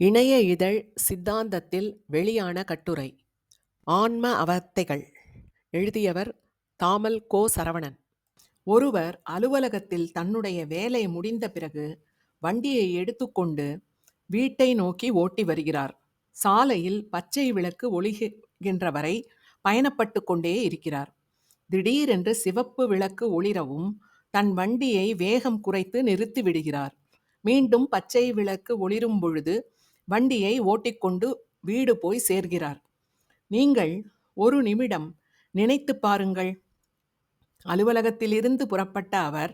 இணைய இதழ் சித்தாந்தத்தில் வெளியான கட்டுரை ஆன்ம அவத்தைகள் எழுதியவர் தாமல் கோ. சரவணன். ஒருவர் அலுவலகத்தில் தன்னுடைய வேலை முடிந்த பிறகு வண்டியை எடுத்துக்கொண்டு வீட்டை நோக்கி ஓட்டி வருகிறார். சாலையில் பச்சை விளக்கு ஒளிகின்ற வரை பயணப்பட்டு கொண்டே இருக்கிறார். திடீரென்று சிவப்பு விளக்கு ஒளிரவும் தன் வண்டியை வேகம் குறைத்து நிறுத்தி விடுகிறார். மீண்டும் பச்சை விளக்கு ஒளிரும் பொழுது வண்டியை ஓட்டிக்கொண்டு வீடு போய் சேர்கிறார். நீங்கள் ஒரு நிமிடம் நினைத்து பாருங்கள். அலுவலகத்திலிருந்து புறப்பட்ட அவர்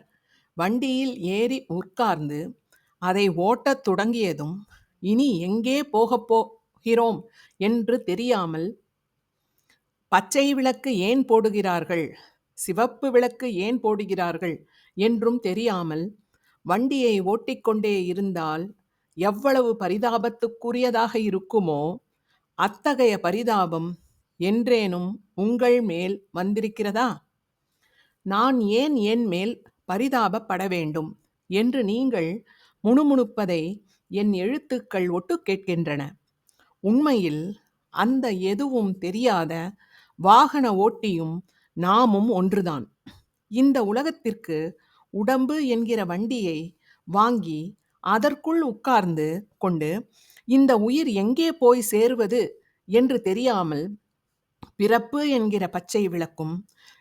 வண்டியில் ஏறி உட்கார்ந்து அதை ஓட்டத் தொடங்கியதும் இனி எங்கே போகப் போகிறோம்? என்று தெரியாமல் பச்சை விளக்கு ஏன் போடுகிறார்கள்? சிவப்பு விளக்கு ஏன் போடுகிறார்கள்? என்றும் தெரியாமல் வண்டியை ஓட்டிக்கொண்டே இருந்தால் எவ்வளவு பரிதாபத்துக்குரியதாக இருக்குமோ அத்தகைய பரிதாபம் என்றேனும் உங்கள் மேல் வந்திருக்கிறதா? நான் ஏன் என் மேல் பரிதாபப்பட வேண்டும் என்று நீங்கள் முணுமுணுப்பதை என் எழுத்துக்கள் ஒட்டு கேட்கின்றன. உண்மையில் அந்த எதுவும் தெரியாத வாகன ஓட்டியும் நாமும் ஒன்றுதான். இந்த உலகத்திற்கு உடம்பு என்கிற வண்டியை வாங்கி அதற்குள் உட்கார்ந்து கொண்டு இந்த உயிர் எங்கே போய் சேருவது என்று தெரியாமல் பிறப்பு என்கிற பச்சை விளக்கும்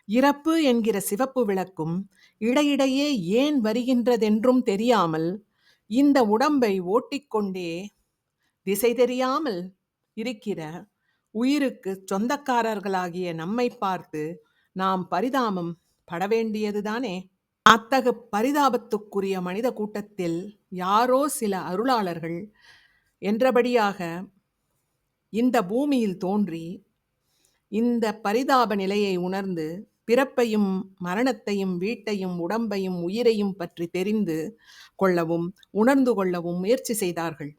இறப்பு என்கிற சிவப்பு விளக்கும் இடையிடையே ஏன் வருகின்றதென்றும் தெரியாமல் இந்த உடம்பை ஓட்டிக்கொண்டே திசை தெரியாமல் இருக்கிற உயிருக்கு சொந்தக்காரர்களாகிய நம்மை பார்த்து நாம் பரிதாபம் பட வேண்டியதுதானே? அத்தகு பரிதாபத்துக்குரிய மனித கூட்டத்தில் யாரோ சில அருளாளர்கள் என்றபடியாக இந்த பூமியில் தோன்றி இந்த பரிதாப நிலையை உணர்ந்து பிறப்பையும் மரணத்தையும் வீட்டையும் உடம்பையும் உயிரையும் பற்றி தெரிந்து கொள்ளவும் உணர்ந்து கொள்ளவும் முயற்சி செய்தார்கள்.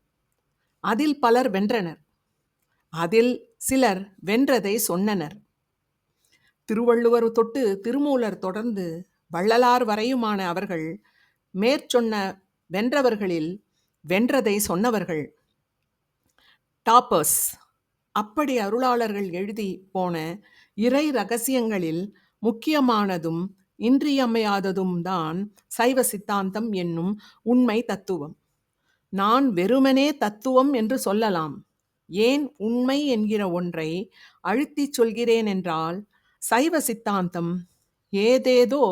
அதில் பலர் வென்றனர். அதில் சிலர் வென்றதை சொன்னனர். திருவள்ளுவர் தொட்டு திருமூலர் தொடர்ந்து வள்ளலார் வரையுமான அவர்கள் மேற்சொன்ன வென்றவர்களில் வென்றதை சொன்னவர்கள். டாப்பர்ஸ் அப்படி அருளாளர்கள் எழுதி போன இறை ரகசியங்களில் முக்கியமானதும் இன்றியமையாததும் தான் சைவ சித்தாந்தம் என்னும் உண்மை தத்துவம். நான் வெறுமனே தத்துவம் என்று சொல்லலாம். ஏன் உண்மை என்கிற ஒன்றை அழுத்திச் சொல்கிறேன் என்றால் சைவ சித்தாந்தம் ஏதேதோ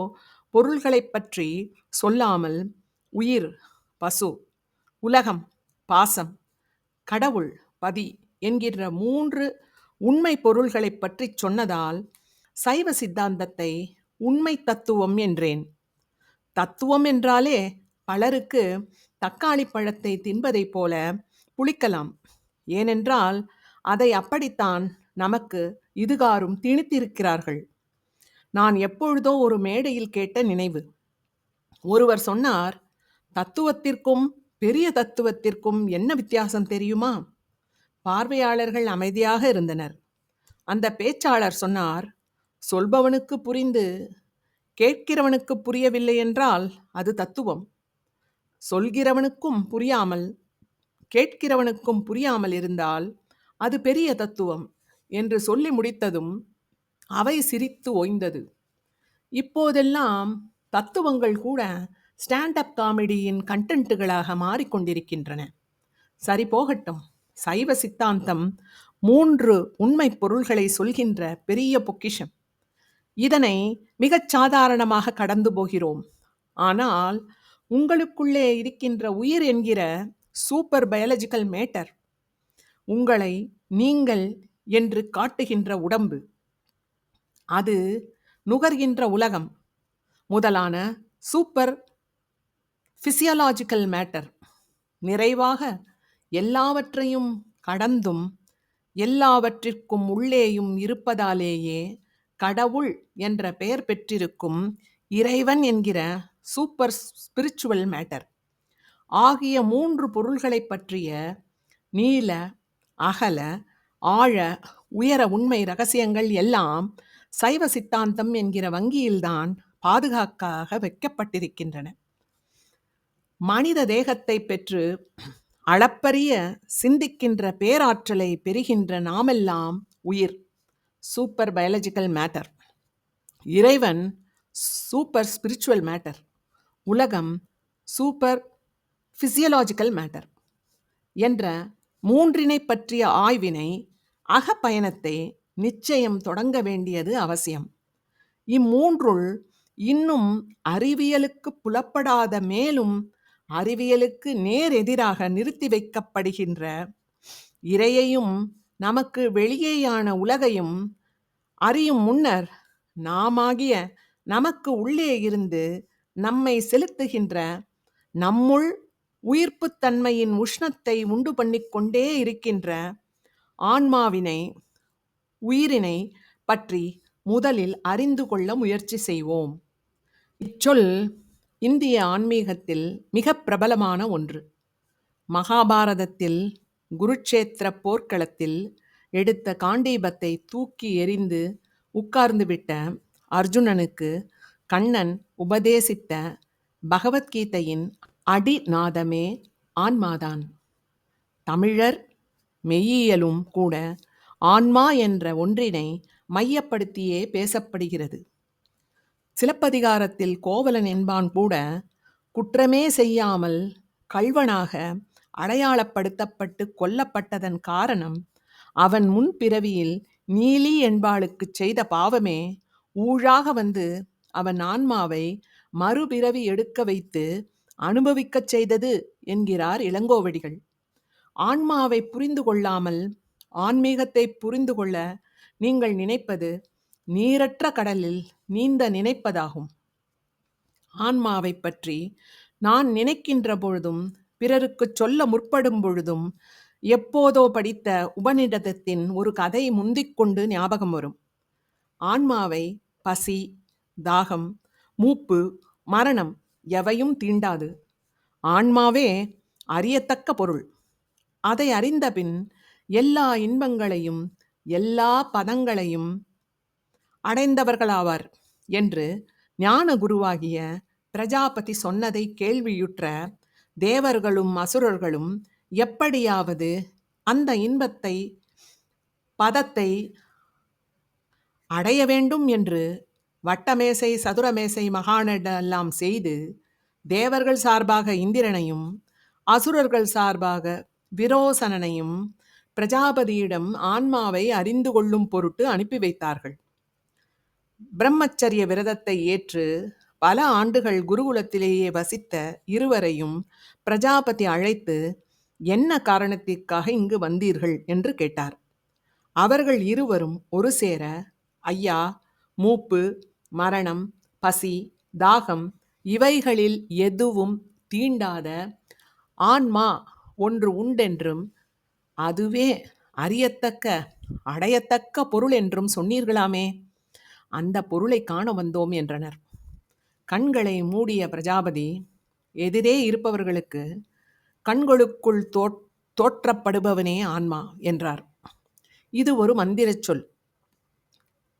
பொருள்களைப் பற்றி சொல்லாமல் உயிர் பசு உலகம் பாசம் கடவுள் பதி என்கின்ற மூன்று உண்மை பொருள்களைப் பற்றி சொன்னதால் சைவ சித்தாந்தத்தை உண்மை தத்துவம் என்றேன். தத்துவம் என்றாலே பலருக்கு தக்காளி பழத்தை தின்பதைப் போல புளிக்கலாம். ஏனென்றால் அதை அப்படித்தான் நமக்கு இதுகாரும் திணித்திருக்கிறார்கள். நான் எப்பொழுதோ ஒரு மேடையில் கேட்ட நினைவு. ஒருவர் சொன்னார் தத்துவத்திற்கும் பெரிய தத்துவத்திற்கும் என்ன வித்தியாசம் தெரியுமா? பார்வையாளர்கள் அமைதியாக இருந்தனர். அந்த பேச்சாளர் சொன்னார் சொல்பவனுக்கு புரிந்து கேட்கிறவனுக்கு புரியவில்லை என்றால் அது தத்துவம். சொல்கிறவனுக்கும் புரியாமல் கேட்கிறவனுக்கும் புரியாமல் இருந்தால் அது பெரிய தத்துவம் என்று சொல்லி முடித்ததும் அவை சிரித்து ஓய்ந்தது. இப்போதெல்லாம் தத்துவங்கள் கூட ஸ்டாண்ட் அப் காமெடியின் கண்டென்ட்டுகளாக மாறிக்கொண்டிருக்கின்றன. சரி போகட்டும். சைவ சித்தாந்தம் மூன்று உண்மை பொருள்களை சொல்கின்ற பெரிய பொக்கிஷம். இதனை மிகச் சாதாரணமாக கடந்து போகிறோம். ஆனால் உங்களுக்குள்ளே இருக்கின்ற உயிர் என்கிற சூப்பர் பயாலஜிக்கல் மேட்டர் உங்களை நீங்கள் என்று காட்டுகின்ற உடம்பு. அது நுகர்கின்ற உலகம். முதலான சூப்பர் ஃபிசியலாஜிக்கல் மேட்டர். நிறைவாக எல்லாவற்றையும் கடந்தும் எல்லாவற்றிற்கும் உள்ளேயும் இருப்பதாலேயே கடவுள் என்ற பெயர் பெற்றிருக்கும் இறைவன் என்கிற சூப்பர் ஸ்பிரிச்சுவல் மேட்டர். ஆகிய மூன்று பொருள்களை பற்றிய நீல அகல ஆழ உயர உண்மை ரகசியங்கள் எல்லாம் சைவ சித்தாந்தம் என்கிற வங்கியில்தான் பாதுகாக்காக வைக்கப்பட்டிருக்கின்றன. மனித தேகத்தை பெற்று அளப்பரிய சிந்திக்கின்ற பேராற்றலை பெறுகின்ற நாமெல்லாம் உயிர். சூப்பர் பயாலஜிக்கல் மேட்டர் இறைவன் சூப்பர் ஸ்பிரிச்சுவல் மேட்டர் உலகம் சூப்பர் ஃபிசியலாஜிக்கல் மேட்டர் என்ற மூன்றினை பற்றிய ஆய்வினை அகப்பயணத்தை நிச்சயம் தொடங்க வேண்டியது அவசியம். இம்மூன்றுள் இன்னும் அறிவியலுக்கு புலப்படாத மேலும் அறிவியலுக்கு நேர் எதிராக நிறுத்தி வைக்கப்படுகின்ற இறையையும் நமக்கு வெளியேயான உலகையும் அறியும் முன்னர் நாமாகிய நமக்கு உள்ளே இருந்து நம்மை செலுத்துகின்ற நம்முள் உயிர்ப்புத்தன்மையின் உஷ்ணத்தை உண்டு பண்ணிக்கொண்டே இருக்கின்ற ஆன்மாவினை உயிரினை பற்றி முதலில் அறிந்து கொள்ள முயற்சி செய்வோம். இச்சொல் இந்திய ஆன்மீகத்தில் மிக பிரபலமான ஒன்று. மகாபாரதத்தில் குருட்சேத்திர போர்க்களத்தில் எடுத்த காண்டீபத்தை தூக்கி எறிந்து உட்கார்ந்துவிட்ட அர்ஜுனனுக்கு கண்ணன் உபதேசித்த பகவத்கீதையின் அடிநாதமே ஆன்மாதான். தமிழர் மெய்யியலும் கூட ஆன்மா என்ற ஒன்றினை மையப்படுத்தியே பேசப்படுகிறது. சிலப்பதிகாரத்தில் கோவலன் என்பான் கூட குற்றமே செய்யாமல் கள்வனாக அடையாளப்படுத்தப்பட்டு கொல்லப்பட்டதன் காரணம் அவன் முன் பிறவியில் நீலி என்பாளுக்குச் செய்த பாவமே ஊழாக வந்து அவன் ஆன்மாவை மறுபிறவி எடுக்க வைத்து அனுபவிக்கச் செய்தது என்கிறார் இளங்கோவடிகள். ஆன்மாவை புரிந்து கொள்ளாமல் ஆன்மீகத்தை புரிந்து கொள்ள நீங்கள் நினைப்பது நீரற்ற கடலில் நீந்த நினைப்பதாகும். ஆன்மாவை பற்றி நான் நினைக்கின்ற பொழுதும் பிறருக்கு சொல்ல முற்படும் பொழுதும் எப்போதோ படித்த உபநிடதத்தின் ஒரு கதை முந்திக்கொண்டு ஞாபகம் வரும். ஆன்மாவை பசி தாகம் மூப்பு மரணம் எவையும் தீண்டாது. ஆன்மாவே அறியத்தக்க பொருள். அதை அறிந்தபின் எல்லா இன்பங்களையும் எல்லா பதங்களையும் அடைந்தவர்களாவார் என்று ஞான குருவாகிய பிரஜாபதி சொன்னதை கேள்வியுற்ற தேவர்களும் அசுரர்களும் எப்படியாவது அந்த இன்பத்தை பதத்தை அடைய வேண்டும் என்று வட்டமேசை சதுரமேசை மகானெல்லாம் செய்து தேவர்கள் சார்பாக இந்திரனையும் அசுரர்கள் சார்பாக விரோசனனையும் பிரஜாபதியிடம் ஆன்மாவை அறிந்து கொள்ளும் பொருட்டு அனுப்பி வைத்தார்கள். பிரம்மச்சரிய விரதத்தை ஏற்று பல ஆண்டுகள் குருகுலத்திலேயே வசித்த இருவரையும் பிரஜாபதி அழைத்து என்ன காரணத்திற்காக இங்கு வந்தீர்கள்? என்று கேட்டார். அவர்கள் இருவரும் ஒரு சேர ஐயா மூப்பு மரணம் பசி தாகம் இவைகளில் எதுவும் தீண்டாத ஆன்மா ஒன்று உண்டென்றும் அதுவே அறியத்தக்க அடையத்தக்க பொருள் என்றும் சொன்னீர்களாமே. அந்த பொருளை காண வந்தோம் என்றனர். கண்களை மூடிய பிரஜாபதி எதிரே இருப்பவர்களுக்கு கண்களுக்குள் தோற் தோற்றப்படுபவனே ஆன்மா என்றார். இது ஒரு மந்திரச் சொல்.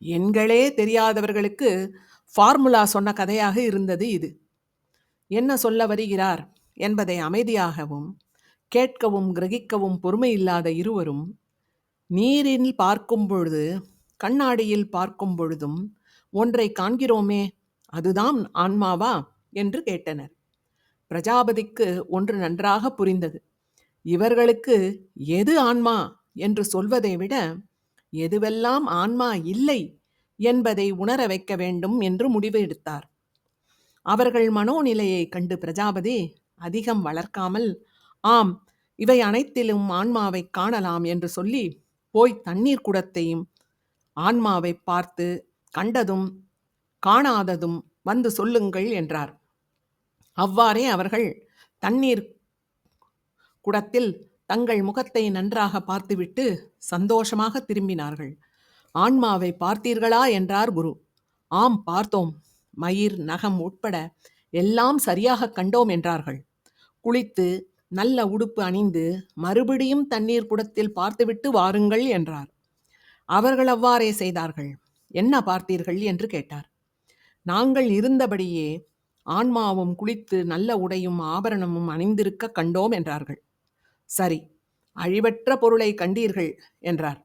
எண்களே தெரியாதவர்களுக்கு ஃபார்முலா சொன்ன கதையாக இருந்தது இது. என்ன சொல்ல வருகிறார் என்பதை அமைதியாகவும் கேட்கவும் கிரகிக்கவும் பொறுமை இல்லாத இருவரும் நீரில் பார்க்கும் பொழுது கண்ணாடியில் பார்க்கும் பொழுதும் ஒன்றை காண்கிறோமே அதுதான் ஆன்மாவா? என்று கேட்டனர். பிரஜாபதிக்கு ஒன்று நன்றாக புரிந்தது. இவர்களுக்கு எது ஆன்மா? என்று சொல்வதை விட எதுவெல்லாம் ஆன்மா இல்லை என்பதை உணர வைக்க வேண்டும் என்று முடிவு எடுத்தார். அவர்கள் மனோநிலையை கண்டு பிரஜாபதி அதிகம் வளர்க்காமல் ஆம் இவை அனைத்திலும் ஆன்மாவை காணலாம் என்று சொல்லி போய் தண்ணீர் குடத்தையும் ஆன்மாவை பார்த்து கண்டதும் காணாததும் வந்து சொல்லுங்கள் என்றார். அவ்வாறே அவர்கள் தண்ணீர் குடத்தில் தங்கள் முகத்தை நன்றாக பார்த்துவிட்டு சந்தோஷமாக திரும்பினார்கள். ஆன்மாவை பார்த்தீர்களா என்றார் குரு. ஆம் பார்த்தோம். மயிர் நகம் உட்பட எல்லாம் சரியாக கண்டோம் என்றார்கள். குளித்து நல்ல உடுப்பு அணிந்து மறுபடியும் தண்ணீர் குடத்தில் பார்த்துவிட்டு வாருங்கள் என்றார். அவர்கள் அவ்வாறே செய்தார்கள். என்ன பார்த்தீர்கள்? என்று கேட்டார். நாங்கள் இருந்தபடியே ஆன்மாவும் குளித்து நல்ல உடையும் ஆபரணமும் அணிந்திருக்க கண்டோம் என்றார்கள். சரி அழிவற்ற பொருளை கண்டீர்கள் என்றார்.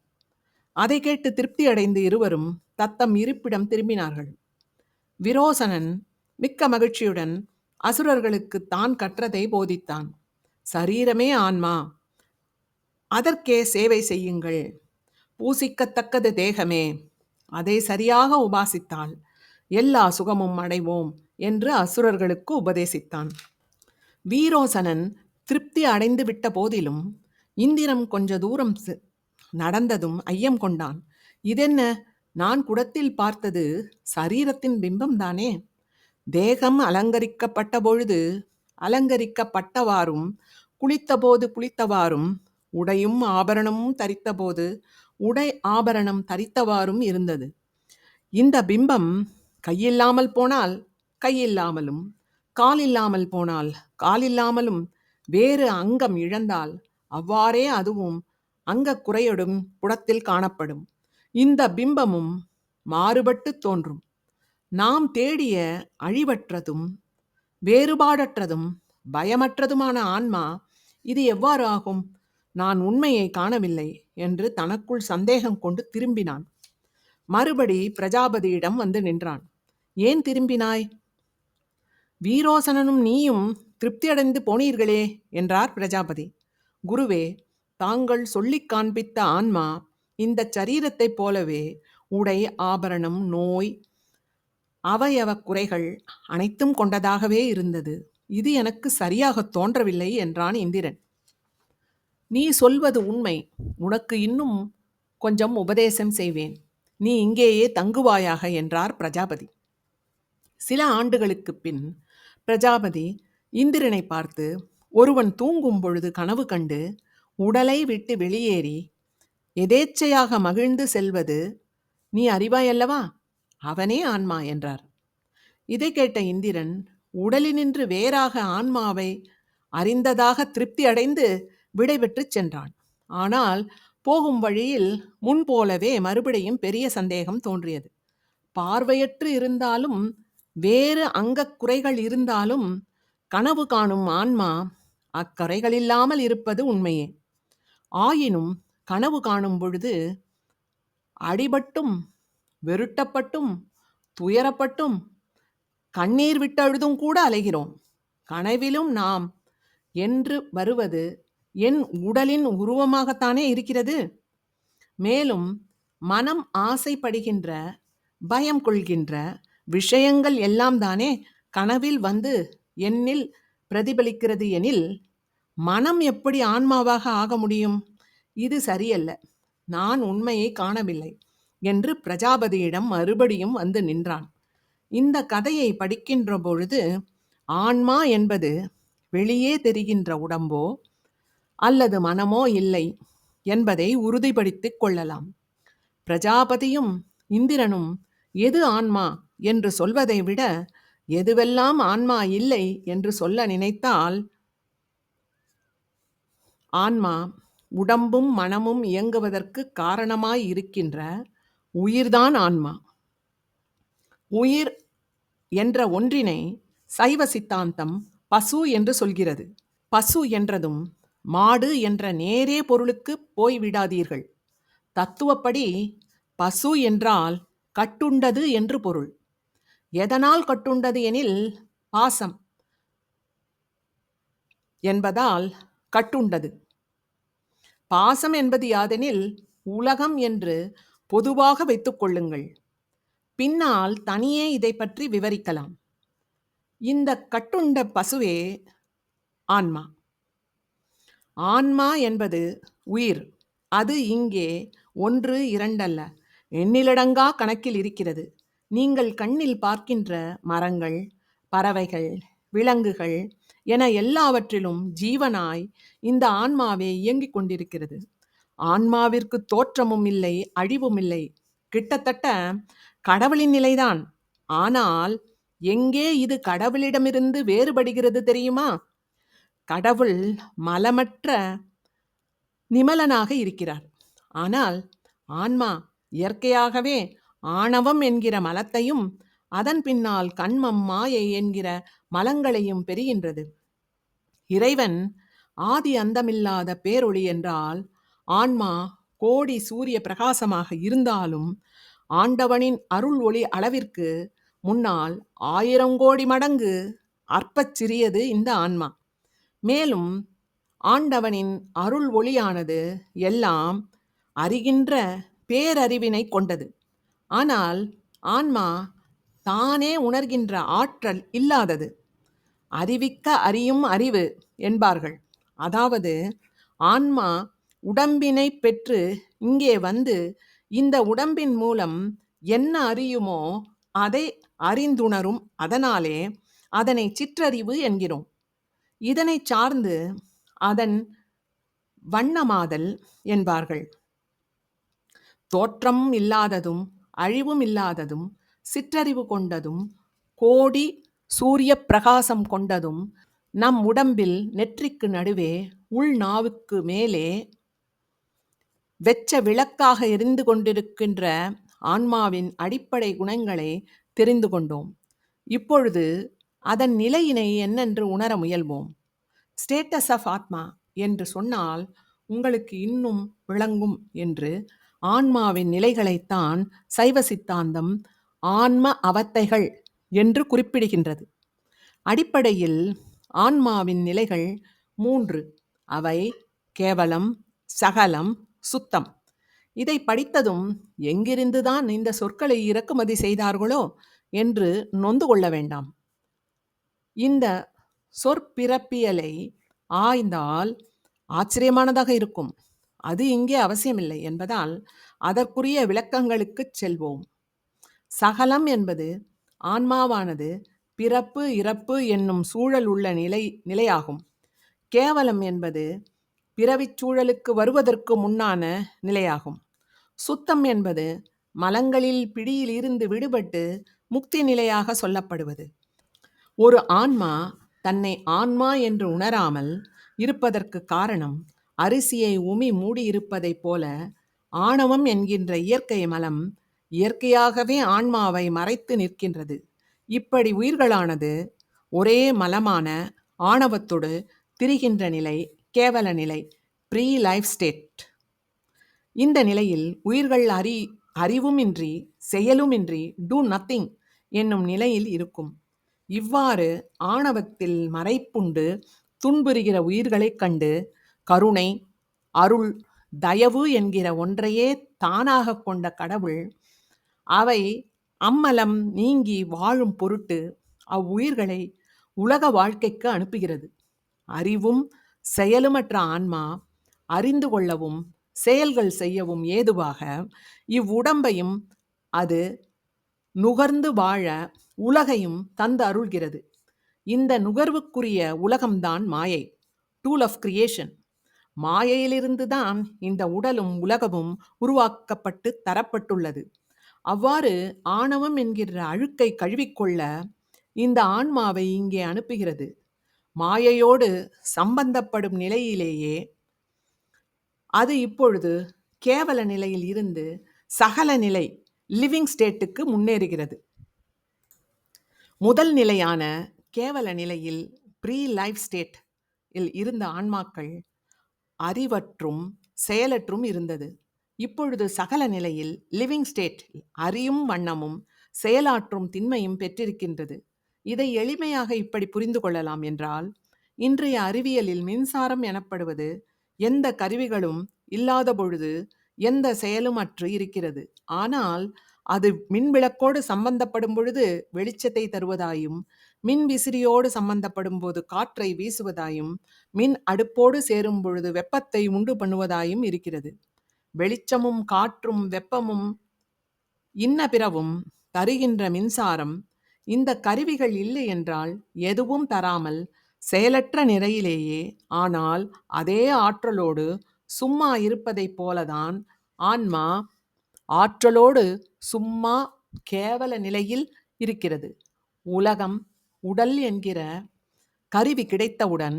அதை கேட்டு திருப்தி அடைந்து இருவரும் தத்தம் இருப்பிடம் திரும்பினார்கள். விரோசனன் மிக்க மகிழ்ச்சியுடன் அசுரர்களுக்கு தான் கற்றதை போதித்தான். சரீரமே ஆன்மா. அதற்கே சேவை செய்யுங்கள். பூசிக்கத்தக்கது தேகமே. அதை சரியாக உபாசித்தால் எல்லா சுகமும் அடைவோம் என்று அசுரர்களுக்கு உபதேசித்தான். வீரோசனன் திருப்தி அடைந்து விட்ட போதிலும் இந்திரம் கொஞ்ச தூரம் நடந்ததும் ஐயம் கொண்டான். இதென்ன? நான் குடத்தில் பார்த்தது சரீரத்தின் பிம்பம்தானே தேகம் அலங்கரிக்கப்பட்ட பொழுது அலங்கரிக்கப்பட்டவாறும் குளித்தபோது குளித்தவாறும் உடையும் ஆபரணமும் தரித்தபோது உடை ஆபரணம் தரித்தவாறும் இருந்தது. இந்த பிம்பம் கையில்லாமல் போனால் கையில்லாமலும் காலில்லாமல் போனால் காலில்லாமலும் வேறு அங்கம் இழந்தால் அவ்வாறே அதுவும் அங்கக் குறையடும் புடத்தில் காணப்படும். இந்த பிம்பமும் மாறுபட்டு தோன்றும். நாம் தேடிய அழிவற்றதும் வேறுபாடற்றதும் பயமற்றதுமான ஆன்மா இது எவ்வாறு ஆகும் நான் உண்மையை காணவில்லை என்று தனக்குள் சந்தேகம் கொண்டு திரும்பினான். மறுபடி பிரஜாபதியிடம் வந்து நின்றான். ஏன் திரும்பினாய்? வீரோசனனும் நீயும் திருப்தியடைந்து போனீர்களே என்றார் பிரஜாபதி. குருவே தாங்கள் சொல்லிக் காண்பித்த ஆன்மா இந்த சரீரத்தைப் போலவே உடை ஆபரணம் நோய் அவயவ குறைகள் அனைத்தும் கொண்டதாகவே இருந்தது. இது எனக்கு சரியாகத் தோன்றவில்லை என்றான் இந்திரன். நீ சொல்வது உண்மை. உனக்கு இன்னும் கொஞ்சம் உபதேசம் செய்வேன். நீ இங்கேயே தங்குவாயாக என்றார் பிரஜாபதி. சில ஆண்டுகளுக்குப் பின் பிரஜாபதி இந்திரனை பார்த்து ஒருவன் தூங்கும் பொழுது கனவு கண்டு உடலை விட்டு வெளியேறி எதேச்சையாக மகிழ்ந்து செல்வது நீ அறிவாயல்லவா? அவனே ஆன்மா என்றார். இதை கேட்ட இந்திரன் உடலினின்று வேறாக ஆன்மாவை அறிந்ததாக திருப்தி அடைந்து விடைபெற்றுச் சென்றான். ஆனால் போகும் வழியில் முன்போலவே மறுபடியும் பெரிய சந்தேகம் தோன்றியது. பார்வையற்று இருந்தாலும் வேறு அங்கக் குறைகள் இருந்தாலும் கனவு காணும் ஆன்மா அக்கறைகளில்லாமல் இருப்பது உண்மையே. ஆயினும் கனவு காணும் பொழுது அடிபட்டும் வெருட்டப்பட்டும் துயரப்பட்டும் கண்ணீர் விட்டழுதும் கூட அலைகிறோம். கனவிலும் நாம் என்று வருவது என் உடலின் உருவமாகத்தானே இருக்கிறது. மேலும் மனம் ஆசைப்படுகின்ற பயம் கொள்கின்ற விஷயங்கள் எல்லாம் தானே கனவில் வந்து என்னில் பிரதிபலிக்கிறது எனில் மனம் எப்படி ஆன்மாவாக ஆக முடியும்? இது சரியல்ல. நான் உண்மையை காணவில்லை. என்று பிரஜாபதியிடம் மறுபடியும் வந்து நின்றான். இந்த கதையை படிக்கின்ற பொழுது ஆன்மா என்பது வெளியே தெரிகின்ற உடம்போ அல்லது மனமோ இல்லை என்பதை உறுதிப்படுத்திக் கொள்ளலாம். பிரஜாபதியும் இந்திரனும் எது ஆன்மா என்று சொல்வதை விட எதுவெல்லாம் ஆன்மா இல்லை என்று சொல்ல நினைத்தால் ஆன்மா உடம்பும் மனமும் இயங்குவதற்கு காரணமாய் இருக்கின்ற உயிர்தான் ஆன்மா. உயிர் என்ற ஒன்றினை சைவ சித்தாந்தம் பசு என்று சொல்கிறது. பசு என்றதும் மாடு என்ற நேரே பொருளுக்கு போய்விடாதீர்கள். தத்துவப்படி பசு என்றால் கட்டுண்டது என்று பொருள். எதனால் கட்டுண்டது எனில் பாசம் என்பதால் கட்டுண்டது. பாசம் என்பது யாதெனில் உலகம் என்று பொதுவாக வைத்துக் கொள்ளுங்கள். பின்னால் தனியே இதை பற்றி விவரிக்கலாம். இந்த கட்டுண்ட பசுவே ஆன்மா. ஆன்மா என்பது உயிர். அது இங்கே ஒன்று இரண்டல்ல. எண்ணிலடங்கா கணக்கில் இருக்கிறது. நீங்கள் கண்ணில் பார்க்கின்ற மரங்கள் பறவைகள் விலங்குகள் என எல்லாவற்றிலும் ஜீவனாய் இந்த ஆன்மாவே இயங்கிக் கொண்டிருக்கிறது. ஆன்மாவிற்கு தோற்றமும் இல்லை அழிவும் இல்லை. கிட்டத்தட்ட கடவுளின் நிலைதான். ஆனால் எங்கே இது கடவுளிடமிருந்து வேறுபடுகிறது தெரியுமா? கடவுள் மலமற்ற நிமலனாக இருக்கிறார். ஆனால் ஆன்மா இயற்கையாகவே ஆணவம் என்கிற மலத்தையும் அதன் பின்னால் கண்மம் மாயை என்கிற மலங்களையும் பெறுகின்றது. இறைவன் ஆதி அந்தமில்லாத பேரொளி என்றால் ஆன்மா கோடி சூரிய பிரகாசமாக இருந்தாலும் ஆண்டவனின் அருள் ஒளி அளவிற்கு முன்னால் ஆயிரம் கோடி மடங்கு அற்பச் சிறியது இந்த ஆன்மா. மேலும் ஆண்டவனின் அருள் ஒளியானது எல்லாம் அறிகின்ற பேரறிவினை கொண்டது. ஆனால் ஆன்மா தானே உணர்கின்ற ஆற்றல் இல்லாதது. அறிவிக்க அறியும் அறிவு என்பார்கள். அதாவது ஆன்மா உடம்பினை பெற்று இங்கே வந்து இந்த உடம்பின் மூலம் என்ன அறியுமோ அதை அறிந்துணரும் அதனாலே அதனை சிற்றறிவு என்கிறோம். இதனை சார்ந்து அதன் வண்ணமாதல் என்பார்கள். தோற்றம் இல்லாததும் அழிவும் இல்லாததும் சிற்றறிவு கொண்டதும் கோடி சூரிய பிரகாசம் கொண்டதும் நம் உடம்பில் நெற்றிக்கு நடுவே உள் நாவுக்கு மேலே வெச்ச விளக்காக எரிந்து கொண்டிருக்கின்ற ஆன்மாவின் அடிப்படை குணங்களை தெரிந்து கொண்டோம். இப்பொழுது அதன் நிலையினை என்னென்று உணர முயல்வோம். ஸ்டேட்டஸ் ஆஃப் ஆத்மா என்று சொன்னால் உங்களுக்கு இன்னும் விளங்கும் என்று ஆன்மாவின் நிலைகளைத்தான் சைவ சித்தாந்தம் ஆன்ம அவத்தைகள் என்று குறிப்பிடுகின்றது. அடிப்படையில் ஆன்மாவின் நிலைகள் மூன்று. அவை கேவலம் சகலம் சுத்தம். இதை படித்ததும் எங்கிருந்துதான் இந்த சொற்களை இறக்குமதி செய்தார்களோ என்று நொந்து கொள்ள வேண்டாம். இந்த சொற்பிறப்பியலை ஆய்ந்தால் ஆச்சரியமானதாக இருக்கும். அது இங்கே அவசியமில்லை என்பதால் அதற்குரிய விளக்கங்களுக்குச் செல்வோம். சகலம் என்பது ஆன்மாவானது பிறப்பு இறப்பு என்னும் சூழல் உள்ள நிலை நிலையாகும். கேவலம் என்பது பிறவிச் சூழலுக்கு வருவதற்கு முன்னான நிலையாகும். சுத்தம் என்பது மலங்களில் பிடியில் இருந்து விடுபட்டு முக்தி நிலையாக சொல்லப்படுவது. ஒரு ஆன்மா தன்னை ஆன்மா என்று உணராமல் இருப்பதற்கு காரணம் அரிசியை உமி மூடியிருப்பதைப் போல ஆணவம் என்கின்ற இயற்கை மலம் இயற்கையாகவே ஆன்மாவை மறைத்து நிற்கின்றது. இப்படி உயிர்களானது ஒரே மலமான ஆணவத்தோடு திரிகின்ற நிலை கேவல நிலை ப்ரீ லைஃப் ஸ்டேட் இந்த நிலையில் உயிர்கள் அறி அறிவுமின்றி செயலுமின்றி டூ நத்திங் என்னும் நிலையில் இருக்கும். இவ்வாறு ஆணவத்தில் மறைப்புண்டு துன்புறுகிற உயிர்களைக் கண்டு கருணை அருள் தயவு என்கிற ஒன்றையே தானாக கொண்ட கடவுள் அவை அம்மலம் நீங்கி வாழும் பொருட்டு அவ்வுயிர்களை உலக வாழ்க்கைக்கு அனுப்புகிறது. அறிவும் செயலுமற்ற ஆன்மா அறிந்து கொள்ளவும் செயல்கள் செய்யவும் ஏதுவாக இவ்வுடம்பையும் அது நுகர்ந்து வாழ உலகையும் தந்து அருள்கிறது. இந்த நுகர்வுக்குரிய உலகம்தான் மாயை டூல் ஆஃப் கிரியேஷன் மாயையிலிருந்து தான் இந்த உடலும் உலகமும் உருவாக்கப்பட்டு தரப்பட்டுள்ளது. அவ்வாறு ஆணவம் என்கிற அழுக்கை கழுவிக்கொள்ள இந்த ஆன்மாவை இங்கே அனுப்புகிறது. மாயையோடு சம்பந்தப்படும் நிலையிலேயே அது இப்பொழுது கேவல நிலையில் இருந்து சகல நிலை லிவிங் ஸ்டேட்டுக்கு முன்னேறுகிறது. முதல் நிலையான கேவல நிலையில் ப்ரீ லைஃப் ஸ்டேட் இல் இருந்த ஆன்மாக்கள் அறிவற்றும் செயலற்றும் இருந்தது. இப்பொழுது சகல நிலையில் லிவிங் ஸ்டேட் அறியும் வண்ணமும் செயலாற்றும் திண்மையும் பெற்றிருக்கின்றது. இதை எளிமையாக இப்படி புரிந்து கொள்ளலாம் என்றால் இன்றைய அறிவியலில் மின்சாரம் எனப்படுவது எந்த கருவிகளும் இல்லாத பொழுது எந்த செயலும் அற்று இருக்கிறது. ஆனால் அது மின்விளக்கோடு சம்பந்தப்படும் பொழுது வெளிச்சத்தை தருவதாயும் மின் விசிறியோடு சம்பந்தப்படும் போது காற்றை வீசுவதாயும் மின் அடுப்போடு சேரும் பொழுது வெப்பத்தை உண்டு பண்ணுவதாயும் இருக்கிறது. வெளிச்சமும் காற்றும் வெப்பமும் இன்ன பிறவும் தருகின்ற மின்சாரம் இந்த கருவிகள் இல்லை என்றால் எதுவும் தராமல் செயலற்ற நிலையிலேயே ஆனால் அதே ஆற்றலோடு சும்மா இருப்பதைப் போலதான் ஆன்மா ஆற்றலோடு சும்மா கேவல நிலையில் இருக்கிறது. உலகம் உடல் என்கிற கருவி கிடைத்தவுடன்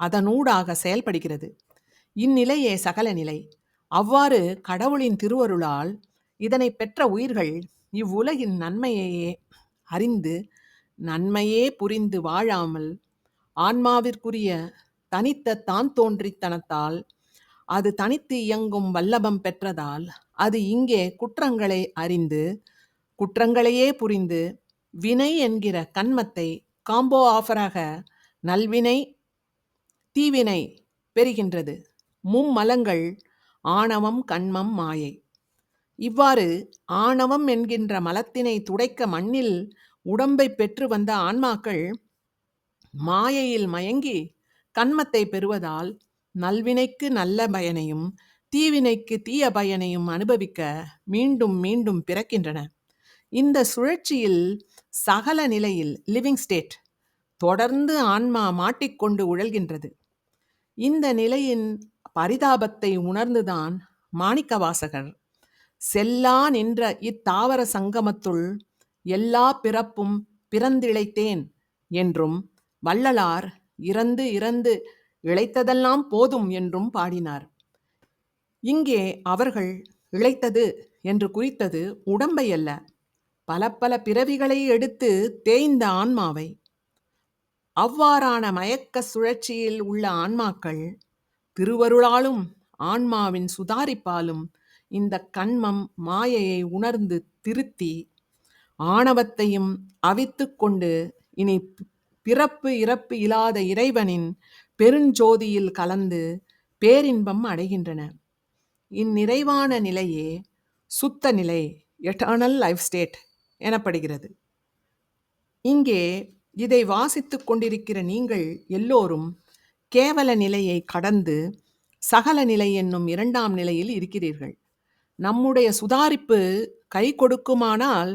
அதனூடாக செயல்படுகிறது. இந்நிலையே சகல நிலை. அவ்வாறு கடவுளின் திருவருளால் இதனை பெற்ற உயிர்கள் இவ்வுலகின் நன்மையையே அறிந்து நன்மையே புரிந்து வாழாமல் ஆன்மாவிற்குரிய தனித்த தான் தோன்றித்தனத்தால் அது தனித்து இயங்கும் வல்லபம் பெற்றதால் அது இங்கே குற்றங்களை அறிந்து குற்றங்களையே புரிந்து வினை என்கிற கண்மத்தை காம்போ ஆஃபராக நல்வினை தீவினை பெறுகின்றது. மும்மலங்கள் ஆணவம் கண்மம் மாயை. இவ்வாறு ஆணவம் என்கின்ற மலத்தினை துடைக்க மண்ணில் உடம்பை பெற்று வந்த ஆன்மாக்கள் மாயையில் மயங்கி கண்மத்தை பெறுவதால் நல்வினைக்கு நல்ல பயனையும் தீவினைக்கு தீய பயனையும் அனுபவிக்க மீண்டும் மீண்டும் பிறக்கின்றன. இந்த சுழற்சியில் சகல நிலையில் லிவிங் ஸ்டேட் தொடர்ந்து ஆன்மா மாட்டிக்கொண்டு உழல்கின்றது. இந்த நிலையின் பரிதாபத்தை உணர்ந்துதான் மாணிக்கவாசகர் செல்லா நின்ற இத்தாவர சங்கமத்துள் எல்லா பிறப்பும் பிறந்திழைத்தேன் என்றும் வள்ளலார் இறந்து இறந்து இழைத்ததெல்லாம் போதும் என்றும் பாடினார். இங்கே அவர்கள் இழைத்தது என்று குறித்தது உடம்பை அல்ல. பல பல பிறவிகளை எடுத்து தேய்ந்த ஆன்மாவை. அவ்வாறான மயக்க சுழற்சியில் உள்ள ஆன்மாக்கள் திருவருளாலும் ஆன்மாவின் சுதாரிப்பாலும் இந்த கண்மம் மாயையை உணர்ந்து திருத்தி ஆணவத்தையும் அவித்து கொண்டு இனி பிறப்பு இறப்பு இல்லாத இறைவனின் பெருஞ்சோதியில் கலந்து பேரின்பம் அடைகின்றன. இந்நிறைவான நிலையே சுத்த நிலை எட்டர்னல் லைஃப் ஸ்டேட் எனப்படுகிறது. இங்கே இதை வாசித்து கொண்டிருக்கிற நீங்கள் எல்லோரும் கேவல நிலையை கடந்து சகல நிலை என்னும் இரண்டாம் நிலையில் இருக்கிறீர்கள். நம்முடைய சுதாரிப்பு கை கொடுக்குமானால்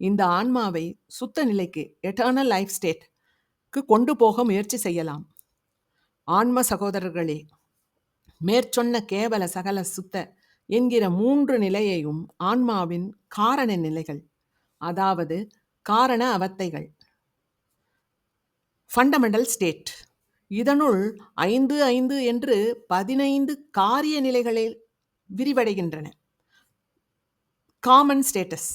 இந்த ஆன்மாவை சுத்த நிலைக்கு எட்டர்னல் லைஃப் ஸ்டேட் கொண்டு போக முயற்சி செய்யலாம். ஆன்ம சகோதரர்களே மேற்சொன்ன கேவல சகல சுத்த என்கிற மூன்று நிலையையும் ஆன்மாவின் காரண நிலைகள் அதாவது காரண அவத்தைகள். ஃபண்டமெண்டல் ஸ்டேட் இதனுள் ஐந்து ஐந்து என்று பதினைந்து காரிய நிலைகளில் விரிவடைகின்றன. காமன் ஸ்டேட்டஸ்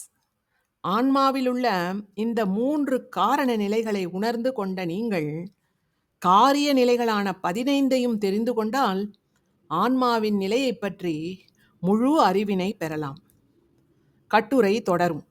ஆன்மாவிலுள்ள இந்த மூன்று காரண நிலைகளை உணர்ந்து கொண்ட நீங்கள் காரிய நிலைகளான பதினைந்தையும் தெரிந்து கொண்டால் ஆன்மாவின் நிலையை பற்றி முழு அறிவினை பெறலாம். கட்டுரை தொடரும்.